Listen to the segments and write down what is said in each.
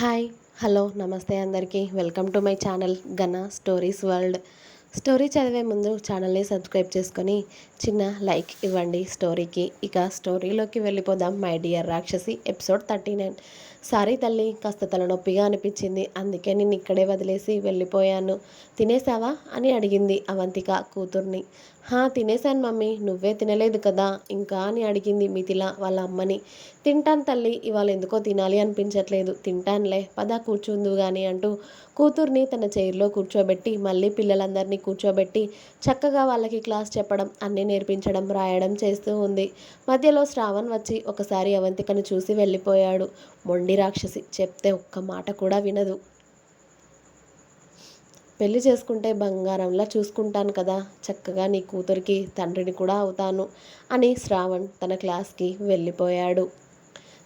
Hi hello నమస్తే అందరికీ. Welcome to my channel Gana stories world. Story చదివే ముందు ఛానల్ని సబ్స్క్రైబ్ చేసుకొని చిన్న లైక్ ఇవ్వండి స్టోరీకి. ఇక స్టోరీలోకి వెళ్ళిపోదాం my dear Rakshasi episode thirty nine. Sorry తల్లి కాస్త తలనొప్పిగా అనిపించింది. అందుకే నేను ఇక్కడే వదిలేసి వెళ్ళిపోయాను. తినేసావా? అని అడిగింది అవంతిక కూతుర్ని. హా తినేశాను మమ్మీ. నువ్వే తినలేదు కదా? ఇంకా అని అడిగింది మిథిల వాళ్ళ అమ్మని. తింటాను తల్లి. ఇవాళ ఎందుకో తినాలి అనిపించట్లేదు. తింటానులే. పద కూర్చుందు గాని అంటూ కూతుర్ని తన చైర్లో కూర్చోబెట్టి మళ్ళీ పిల్లలందరినీ కూర్చోబెట్టి చక్కగా వాళ్ళకి క్లాస్ చెప్పడం అన్నీ నేర్పించడం రాయడం చేస్తూ ఉంది. మధ్యలో శ్రావణ్ వచ్చి ఒకసారి అవంతికను చూసి వెళ్ళిపోయాడు. మొండ రాక్షసి చెప్తే ఒక్క మాట కూడా వినదు. పెళ్ళి చేసుకుంటే బంగారంలా చూసుకుంటాను కదా చక్కగా నీ కూతురికి తండ్రిని కూడా అవుతాను అని శ్రావణ్ తన క్లాస్కి వెళ్ళిపోయాడు.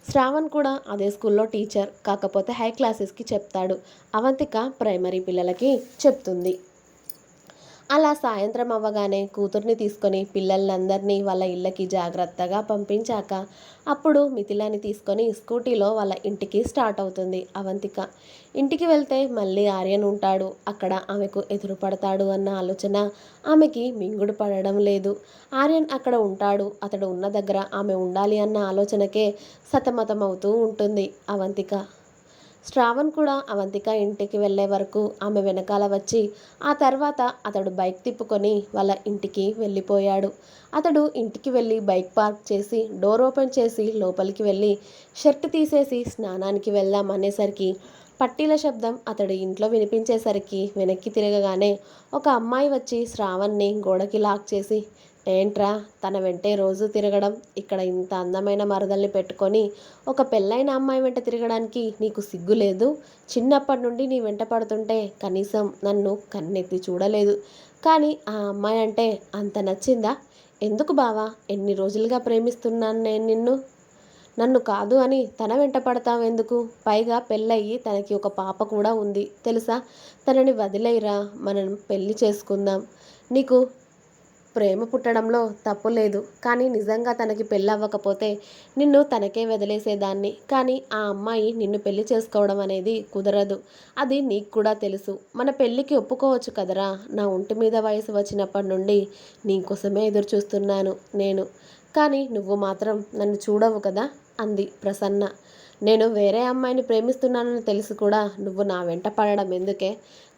శ్రావణ్ కూడా అదే స్కూల్లో టీచర్ కాకపోతే హై క్లాసెస్కి చెప్తాడు. అవంతిక ప్రైమరీ పిల్లలకి చెప్తుంది. అలా సాయంత్రం అవ్వగానే కూతుర్ని తీసుకొని పిల్లలందరినీ వాళ్ళ ఇళ్ళకి జాగ్రత్తగా పంపించాక అప్పుడు మిథిలాని తీసుకొని స్కూటీలో వాళ్ళ ఇంటికి స్టార్ట్ అవుతుంది అవంతిక. ఇంటికి వెళ్తే మళ్ళీ ఆర్యన్ ఉంటాడు. అక్కడ ఆమెకు ఎదురు పడతాడు అన్న ఆలోచన ఆమెకి మింగుడు పడడం లేదు. ఆర్యన్ అక్కడ ఉంటాడు. అతడు ఉన్న దగ్గర ఆమె ఉండాలి అన్న ఆలోచనకే సతమతమవుతూ ఉంటుంది అవంతిక. శ్రావణ్ కూడా అవంతిక ఇంటికి వెళ్ళే వరకు ఆమె వెనకాల వచ్చి ఆ తర్వాత అతడు బైక్ తిప్పుకొని వాళ్ళ ఇంటికి వెళ్ళిపోయాడు. అతడు ఇంటికి వెళ్ళి బైక్ పార్క్ చేసి డోర్ ఓపెన్ చేసి లోపలికి వెళ్ళి షర్ట్ తీసేసి స్నానానికి వెళ్దాం అనేసరికి పట్టీల శబ్దం అతడి ఇంట్లో వినిపించేసరికి వెనక్కి తిరగగానే ఒక అమ్మాయి వచ్చి శ్రావణ్ని గోడకి లాక్ చేసి ఏంట్రా తన వెంటే రోజు తిరగడం ఇక్కడ ఇంత అందమైన మరదల్ని పెట్టుకొని ఒక పెళ్ళైన అమ్మాయి వెంట తిరగడానికి నీకు సిగ్గు లేదు? చిన్నప్పటి నుండి నీ వెంట పడుతుంటే కనీసం నన్ను కన్నెత్తి చూడలేదు. కానీ ఆ అమ్మాయి అంటే అంత నచ్చిందా? ఎందుకు బావా ఎన్ని రోజులుగా ప్రేమిస్తున్నాను నేను నిన్ను? నన్ను కాదు అని తన వెంట పడతావెందుకు పైగా పెళ్ళయ్యి తనకి ఒక పాప కూడా ఉంది. తెలుసా? తనని వదిలేయరా మనం పెళ్ళి చేసుకుందాం. నీకు ప్రేమ పుట్టడంలో తప్పు లేదు. కానీ నిజంగా తనకి పెళ్ళవ్వకపోతే నిన్ను తనకే వదిలేసేదాన్ని. కానీ ఆ అమ్మాయి నిన్ను పెళ్ళి చేసుకోవడం అనేది కుదరదు. అది నీకు కూడా తెలుసు. మన పెళ్ళికి ఒప్పుకోవచ్చు కదరా? నా ఒంటి మీద వయసు వచ్చినప్పటి నుండి నీకోసమే ఎదురు చూస్తున్నాను నేను. కానీ నువ్వు మాత్రం నన్ను చూడవు కదా? అంది ప్రసన్న. నేను వేరే అమ్మాయిని ప్రేమిస్తున్నానని తెలిసి కూడా నువ్వు నా వెంట పడడం ఎందుకే?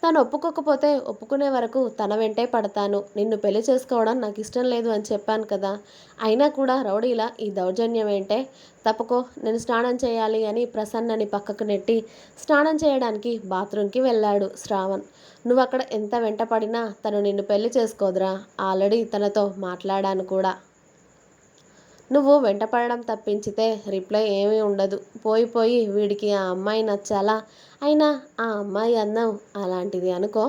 తను ఒప్పుకోకపోతే ఒప్పుకునే వరకు తన వెంటే పడతాను. నిన్ను పెళ్ళి చేసుకోవడం నాకు ఇష్టం లేదు అని చెప్పాను కదా. అయినా కూడా రౌడీలా ఈ దౌర్జన్యం ఏంటే? తప్పుకో నేను స్నానం చేయాలి అని ప్రసన్నని పక్కకు నెట్టి స్నానం చేయడానికి బాత్రూంకి వెళ్ళాడు శ్రావణ్. నువ్వు అక్కడ ఎంత వెంట పడినా తను నిన్ను పెళ్ళి చేసుకోదురా. ఆల్రెడీ తనతో మాట్లాడాను కూడా. నువ్వు వెంటపడడం తప్పించితే రిప్లై ఏమీ ఉండదు. పోయి పోయి వీడికి ఆ అమ్మాయి నచ్చాలా? అయినా ఆ అమ్మాయి అందం అలాంటిది అనుకో.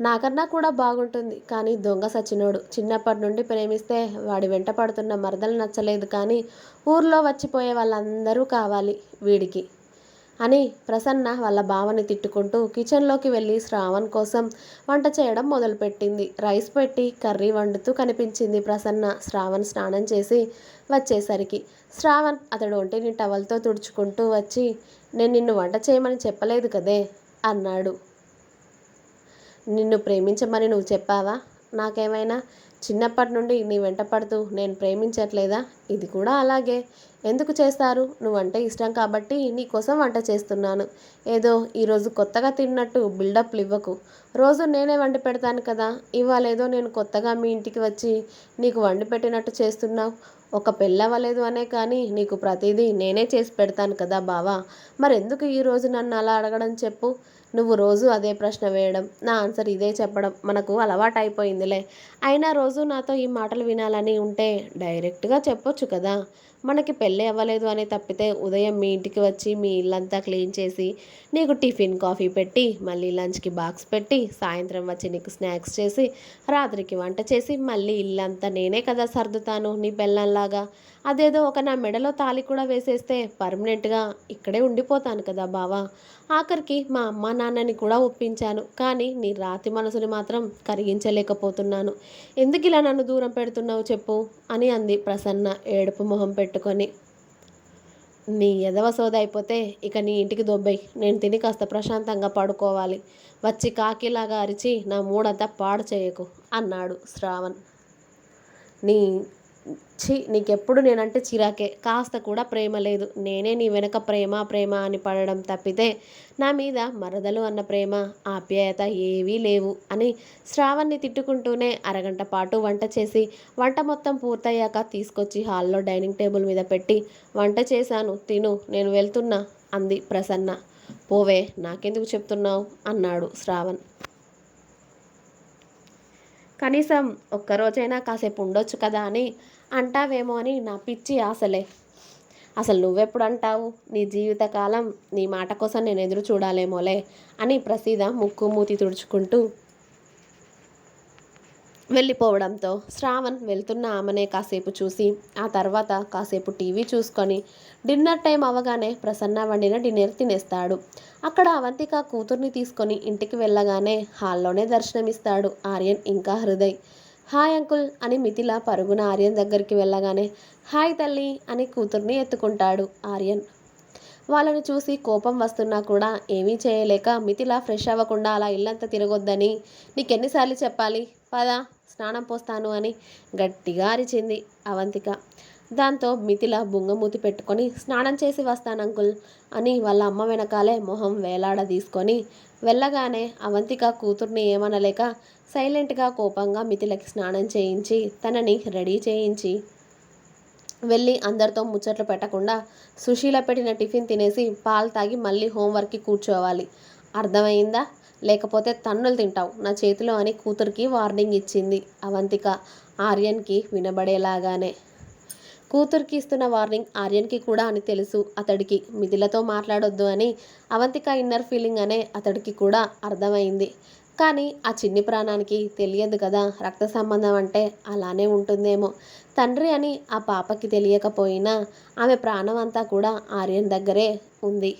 నాకన్నా కూడా బాగుంటుంది. కానీ దొంగ సచినోడు చిన్నప్పటి నుండి ప్రేమిస్తే వాడి వెంట పడుతున్న మరదలు నచ్చలేదు కానీ ఊర్లో వచ్చిపోయే వాళ్ళందరూ కావాలి వీడికి. అని ప్రసన్న వాళ్ళ బావని తిట్టుకుంటూ కిచెన్లోకి వెళ్ళి శ్రావణ్ కోసం వంట చేయడం మొదలుపెట్టింది. రైస్ పెట్టి కర్రీ వండుతూ కనిపించింది ప్రసన్న. శ్రావణ్ స్నానం చేసి వచ్చేసరికి శ్రావణ్ అతడు ఒంటిని టవల్తో తుడుచుకుంటూ వచ్చి నేను నిన్ను వంట చేయమని చెప్పలేదు కదే అన్నాడు. నిన్ను ప్రేమించమని నువ్వు చెప్పావా? నాకేమైనా చిన్నప్పటి నుండి నీ వెంట పడుతూ నేను ప్రేమించట్లేదా? ఇది కూడా అలాగే. ఎందుకు చేస్తారు? నువ్వంటే ఇష్టం కాబట్టి నీకోసం వంట చేస్తున్నాను. ఏదో ఈరోజు కొత్తగా తిన్నట్టు బిల్డప్లు ఇవ్వకు. రోజు నేనే వండి పెడతాను కదా. ఇవాళేదో నేను కొత్తగా మీ ఇంటికి వచ్చి నీకు వండి పెట్టినట్టు చేస్తున్నావు. ఒక పెళ్ళవ్వలేదు అనే కానీ నీకు ప్రతిదీ నేనే చేసి పెడతాను కదా బావా. మరెందుకు ఈరోజు నన్ను అలా అడగడం చెప్పు? నువ్వు రోజు అదే ప్రశ్న వేయడం నా ఆన్సర్ ఇదే చెప్పడం మనకు అలవాటు అయిపోయిందిలే అయినా రోజు నాతో ఈ మాటలు వినాలని ఉంటే డైరెక్ట్గా చెప్పొచ్చు కదా. మనకి పెళ్ళి అవ్వలేదు అని తప్పితే ఉదయం మీ ఇంటికి వచ్చి మీ ఇల్లంతా క్లీన్ చేసి నీకు టిఫిన్ కాఫీ పెట్టి మళ్ళీ లంచ్కి బాక్స్ పెట్టి సాయంత్రం వచ్చి నీకు స్నాక్స్ చేసి రాత్రికి వంట చేసి మళ్ళీ ఇల్లంతా నేనే కదా సర్దుతాను నీ పెళ్ళంలాగా. అదేదో ఒక నా మెడలో తాళి కూడా వేసేస్తే పర్మనెంట్గా ఇక్కడే ఉండిపోతాను కదా బావా. ఆఖరికి మా అమ్మ నాన్నని కూడా ఒప్పించాను. కానీ నీ రాతి మనసుని మాత్రం కరిగించలేకపోతున్నాను. ఎందుకు ఇలా నన్ను దూరం పెడుతున్నావు చెప్పు అని అంది ప్రసన్న ఏడుపు మొహం పెట్టుకొని. నీ ఎదవ సోద అయిపోతే ఇక నీ ఇంటికి దొబ్బై. నేను తిని కాస్త ప్రశాంతంగా పడుకోవాలి. వచ్చి కాకిలాగా అరిచి నా మూడంతా పాడు చేయకు అన్నాడు శ్రావణ్. నీ ఛీ నీకెప్పుడు నేనంటే చిరాకే. కాస్త కూడా ప్రేమ లేదు. నేనే నీ వెనక ప్రేమ ప్రేమ అని పడడం తప్పితే నా మీద మరదలు అన్న ప్రేమ ఆప్యాయత ఏవీ లేవు అని శ్రావణ్ని తిట్టుకుంటూనే అరగంట పాటు వంట చేసి వంట మొత్తం పూర్తయ్యాక తీసుకొచ్చి హాల్లో డైనింగ్ టేబుల్ మీద పెట్టి వంట చేశాను తిను నేను వెళ్తున్నా అంది ప్రసన్న. పోవే నాకెందుకు చెప్తున్నావు? అన్నాడు శ్రావణ్. కనీసం ఒక్కరోజైనా కాసేపు ఉండొచ్చు కదా అని అంటావేమో అని నా పిచ్చి ఆశలే. అసలు నువ్వెప్పుడు అంటావు నీ జీవితకాలం నీ మాట కోసం నేను ఎదురు చూడాలేమోలే అని ప్రసీద ముక్కు మూతి తుడుచుకుంటూ వెళ్ళిపోవడంతో శ్రావణ్ వెళ్తున్న ఆమెనే కాసేపు చూసి ఆ తర్వాత కాసేపు టీవీ చూసుకొని డిన్నర్ టైం అవగానే ప్రసన్న వండిన డిన్నర్ తినేస్తాడు. అక్కడ అవంతిక కూతుర్ని తీసుకొని ఇంటికి వెళ్ళగానే హాల్లోనే దర్శనమిస్తాడు ఆర్యన్ ఇంకా హృదయ్. హాయ్ అంకుల్ అని మిథిల పరుగున ఆర్యన్ దగ్గరికి వెళ్ళగానే హాయ్ తల్లి అని కూతుర్ని ఎత్తుకుంటాడు ఆర్యన్. వాళ్ళని చూసి కోపం వస్తున్నా కూడా ఏమీ చేయలేక మిథిల ఫ్రెష్ అవ్వకుండా అలా ఇల్లంతా తిరగొద్దని నీకెన్నిసార్లు చెప్పాలి? పదా స్నానం పోస్తాను అని గట్టిగా అరిచింది అవంతిక. దాంతో మిథిల బుంగమూతి పెట్టుకొని స్నానం చేసి వస్తాను అంకుల్ అని వాళ్ళ అమ్మ వెనకాలే మొహం వేలాడ తీసుకొని వెళ్ళగానే అవంతిక కూతుర్ని ఏమనలేక సైలెంట్గా కోపంగా మిథిలకి స్నానం చేయించి తనని రెడీ చేయించి వెళ్ళి అందరితో ముచ్చట్లు పెట్టకుండా సుశీల పెట్టిన టిఫిన్ తినేసి పాలు తాగి మళ్ళీ హోంవర్క్కి కూర్చోవాలి. అర్థమైందా? లేకపోతే తన్నులు తింటావు నా చేతిలో అని కూతురికి వార్నింగ్ ఇచ్చింది అవంతిక ఆర్యన్కి వినబడేలాగానే. కూతురికి ఇస్తున్న వార్నింగ్ ఆర్యన్కి కూడా అని తెలుసు. అతడికి మిథిలతో మాట్లాడొద్దు అని అవంతిక ఇన్నర్ ఫీలింగ్ అనే అతడికి కూడా అర్థమైంది. కానీ ఆ చిన్ని ప్రాణానికి తెలియదు కదా రక్త సంబంధం అంటే అలానే ఉంటుందేమో. తండ్రి అని ఆ పాపకి తెలియకపోయినా ఆమె ప్రాణం అంతా కూడా ఆర్యన్ దగ్గరే ఉంది.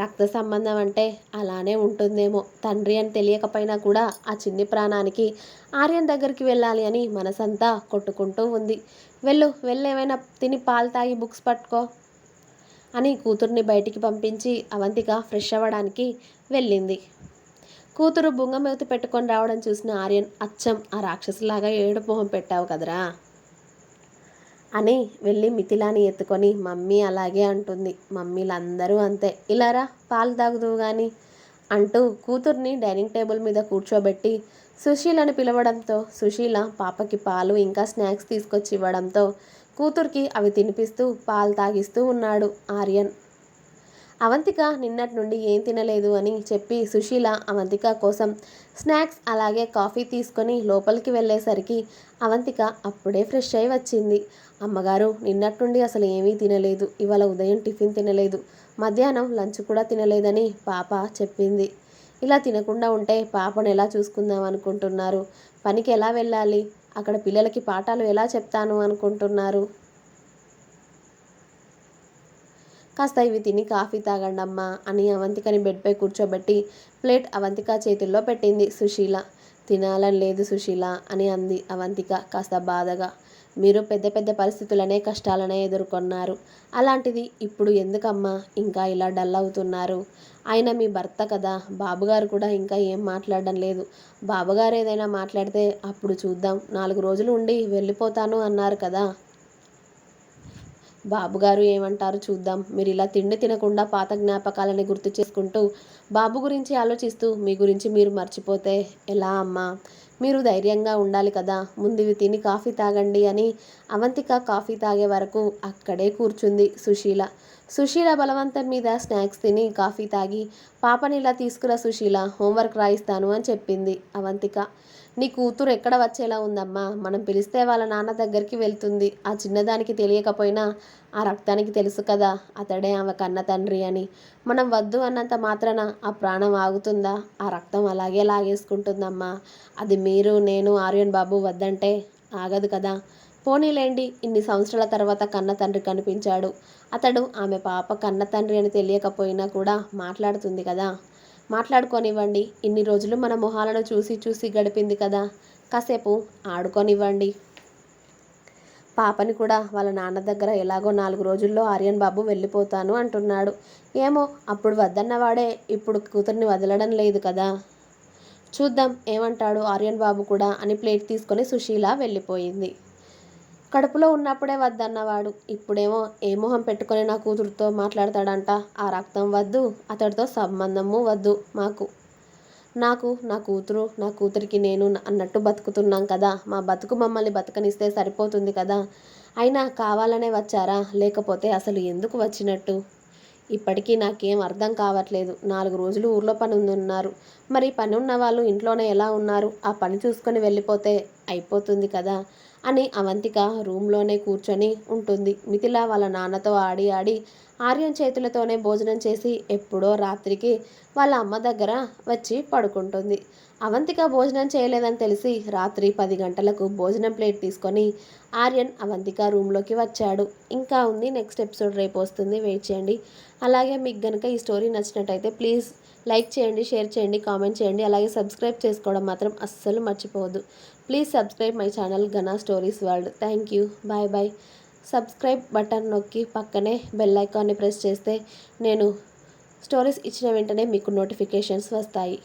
రక్త సంబంధం అంటే అలానే ఉంటుందేమో. తండ్రి అని తెలియకపోయినా కూడా ఆ చిన్ని ప్రాణానికి ఆర్యన్ దగ్గరికి వెళ్ళాలి అని మనసంతా కొట్టుకుంటూ ఉంది. వెళ్ళు వెళ్ళేమైనా తిని పాలు తాగి బుక్స్ పట్టుకో అని కూతుర్ని బయటికి పంపించి అవంతిక ఫ్రెష్ అవ్వడానికి వెళ్ళింది. కూతురు బుంగమేతి పెట్టుకొని రావడం చూసిన ఆర్యన్ అచ్చం ఆ రాక్షసులాగా ఏడు మొహం పెట్టావు కదరా అని వెళ్ళి మిథిలాని ఎత్తుకొని మమ్మీ అలాగే అంటుంది మమ్మీలందరూ అంతే ఇలారా పాలు తాగుదువు కానీ అంటూ కూతుర్ని డైనింగ్ టేబుల్ మీద కూర్చోబెట్టి సుశీలని పిలవడంతో సుశీల పాపకి పాలు ఇంకా స్నాక్స్ తీసుకొచ్చి ఇవ్వడంతో కూతురికి అవి తినిపిస్తూ పాలు తాగిస్తూ ఉన్నాడు ఆర్యన్. అవంతిక నిన్నటి నుండి ఏం తినలేదు అని చెప్పి సుశీల అవంతిక కోసం స్నాక్స్ అలాగే కాఫీ తీసుకొని లోపలికి వెళ్ళేసరికి అవంతిక అప్పుడే ఫ్రెష్ అయి వచ్చింది. అమ్మగారు నిన్నటి నుండి అసలు ఏమీ తినలేదు. ఇవాళ ఉదయం టిఫిన్ తినలేదు. మధ్యాహ్నం లంచ్ కూడా తినలేదని పాప చెప్పింది. ఇలా తినకుండా ఉంటే పాపను ఎలా చూసుకుందాం అనుకుంటున్నారు? పనికి ఎలా వెళ్ళాలి? అక్కడ పిల్లలకి పాఠాలు ఎలా చెప్తాను అనుకుంటున్నారు? కాస్త ఇవి తిని కాఫీ తాగండమ్మా అని అవంతికని బెడ్పై కూర్చోబెట్టి ప్లేట్ అవంతిక చేతుల్లో పెట్టింది. సుశీల. తినాలని లేదు సుశీల అని అంది అవంతిక కాస్త బాధగా. మీరు పెద్ద పెద్ద పరిస్థితులనే కష్టాలనే ఎదుర్కొన్నారు. అలాంటిది ఇప్పుడు ఎందుకమ్మా ఇంకా ఇలా డల్ అవుతున్నారు? ఆయన మీ భర్త కదా. బాబుగారు కూడా ఇంకా ఏం మాట్లాడడం లేదు. బాబుగారు ఏదైనా మాట్లాడితే అప్పుడు చూద్దాం. నాలుగు రోజులు ఉండి వెళ్ళిపోతాను అన్నారు కదా. బాబుగారు ఏమంటారు చూద్దాం. మీరు ఇలా తిండి తినకుండా పాత జ్ఞాపకాలని గుర్తు చేసుకుంటూ బాబు గురించి ఆలోచిస్తూ మీ గురించి మీరు మర్చిపోతే ఎలా అమ్మా? మీరు ధైర్యంగా ఉండాలి కదా. ముందు ఇవి తిని కాఫీ తాగండి అని అవంతిక కాఫీ తాగే వరకు అక్కడే కూర్చుంది సుశీల. సుశీల బలవంతం మీద స్నాక్స్ తిని కాఫీ తాగి పాపని ఇలా తీసుకురా సుశీల హోంవర్క్ రాయిస్తాను అని చెప్పింది అవంతిక. నీ కూతురు ఎక్కడ వచ్చేలా ఉందమ్మా? మనం పిలిస్తే వాళ్ళ నాన్న దగ్గరికి వెళ్తుంది. ఆ చిన్నదానికి తెలియకపోయినా ఆ రక్తానికి తెలుసు కదా అతడే ఆమె కన్న తండ్రి అని. మనం వద్దు అన్నంత మాత్రాన ఆ ప్రాణం ఆగుతుందా? ఆ రక్తం అలాగే లాగేసుకుంటుందమ్మా. అది మీరు నేను ఆర్యన్ బాబు వద్దంటే ఆగదు కదా. పోనీలేండి ఇన్ని సంవత్సరాల తర్వాత కన్న తండ్రి కనిపించాడు. అతడు ఆమె పాప కన్న తండ్రి అని తెలియకపోయినా కూడా మాట్లాడుతుంది కదా. మాట్లాడుకోనివ్వండి. ఇన్ని రోజులు మన మొహాలను చూసి చూసి గడిపింది కదా. కాసేపు ఆడుకోనివ్వండి. పాపని కూడా వాళ్ళ నాన్న దగ్గర ఎలాగో నాలుగు రోజుల్లో ఆర్యన్ బాబు వెళ్ళిపోతాను అంటున్నాడు. ఏమో అప్పుడు వద్దన్నవాడే ఇప్పుడు కూతుర్ని వదలడం లేదు కదా. చూద్దాం ఏమంటాడు ఆర్యన్ బాబు కూడా అని ప్లేట్ తీసుకొని సుశీల వెళ్ళిపోయింది. కడుపులో ఉన్నప్పుడే వద్దన్నవాడు. ఇప్పుడేమో ఏ మొహం పెట్టుకొని నా కూతురుతో మాట్లాడతాడంట. ఆ రక్తం వద్దు అతడితో సంబంధము వద్దు మాకు. నాకు నా కూతురు నా కూతురికి నేను అన్నట్టు బతుకుతున్నాం కదా. మా బతుకు మమ్మల్ని బతకనిస్తే సరిపోతుంది కదా. అయినా కావాలనే వచ్చారా? లేకపోతే అసలు ఎందుకు వచ్చినట్టు? ఇప్పటికీ నాకేం అర్థం కావట్లేదు. నాలుగు రోజులు ఊర్లో పని ఉన్నారు మరి పని ఉన్న వాళ్ళు ఇంట్లోనే ఎలా ఉన్నారు? ఆ పని చూసుకొని వెళ్ళిపోతే అయిపోతుంది కదా అని అవంతిక రూమ్లోనే కూర్చొని ఉంటుంది. మిథిల వాళ్ళ నాన్నతో ఆడి ఆడి ఆర్యన్ చేతులతోనే భోజనం చేసి ఎప్పుడో రాత్రికి వాళ్ళ అమ్మ దగ్గర వచ్చి పడుకుంటుంది. అవంతిక భోజనం చేయలేదని తెలిసి రాత్రి పది గంటలకు భోజనం ప్లేట్ తీసుకొని ఆర్యన్ అవంతిక రూమ్లోకి వచ్చాడు. ఇంకా ఉంది నెక్స్ట్ ఎపిసోడ్ రేపు వస్తుంది. వెయిట్ చేయండి. అలాగే మీకు కనుక ఈ స్టోరీ నచ్చినట్టయితే ప్లీజ్ లైక్ చేయండి షేర్ చేయండి కామెంట్ చేయండి. అలాగే సబ్స్క్రైబ్ చేసుకోవడం మాత్రం అస్సలు మర్చిపోవద్దు. Please subscribe my channel Gana stories world thank you bye bye subscribe button నొక్కి పక్కనే బెల్ ఐకాన్ని ప్రెస్ చేస్తే నేను స్టోరీస్ ఇచ్చిన వెంటనే మీకు నోటిఫికేషన్స్ వస్తాయి.